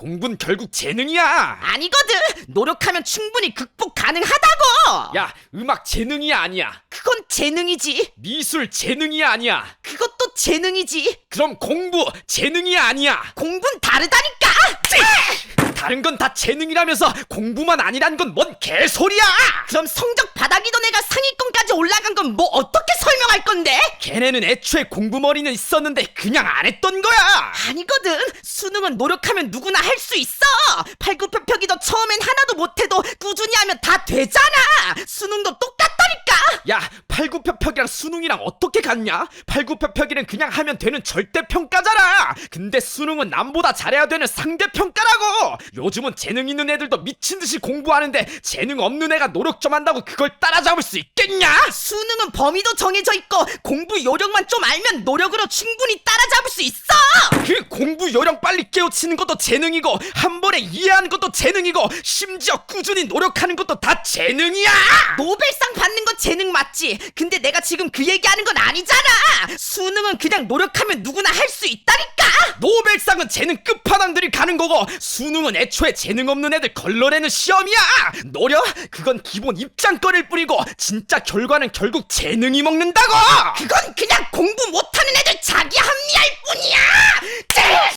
공부는 결국 재능이야. 아니거든. 노력하면 충분히 극복 가능하다고. 야, 음악 재능이 아니야. 그건 재능이지. 미술 재능이 아니야. 그것도 재능이지. 그럼 공부 재능이 아니야. 공부는 다르다니까. 다른 건 다 재능이라면서 공부만 아니란 건 뭔 개소리야! 그럼 성적 바닥이던 애가 상위권까지 올라간 건 뭐? 걔네는 애초에 공부 머리는 있었는데 그냥 안 했던 거야! 아니거든. 수능은 노력하면 누구나 할 수 있어. 팔굽혀펴기도 처음엔 하나도 못해도 꾸준히 하면 다 되잖아. 수능도. 야, 팔굽혀펴기랑 수능이랑 어떻게 같냐? 팔굽혀펴기는 그냥 하면 되는 절대평가잖아! 근데 수능은 남보다 잘해야 되는 상대평가라고! 요즘은 재능 있는 애들도 미친듯이 공부하는데 재능 없는 애가 노력 좀 한다고 그걸 따라잡을 수 있겠냐? 수능은 범위도 정해져 있고 공부 요령만 좀 알면 노력으로 충분히 따라잡을 수 있어. 그 공부 요령 빨리 깨우치는 것도 재능이고 한 번에 이해하는 것도 재능이고 심지어 꾸준히 노력하는 것도 다 재능이야! 노벨상 받는 건 재능 맞지? 근데 내가 지금 그 얘기하는 건 아니잖아. 수능은 그냥 노력하면 누구나 할 수 있다니까. 노벨상은 재능 끝판왕들이 가는 거고 수능은 애초에 재능 없는 애들 걸러내는 시험이야! 노력? 그건 기본 입장거리일 뿐이고 진짜 결과는 결국 재능이 먹는다고! 그건 그냥 공부 못하는 애들 자기. 쟤!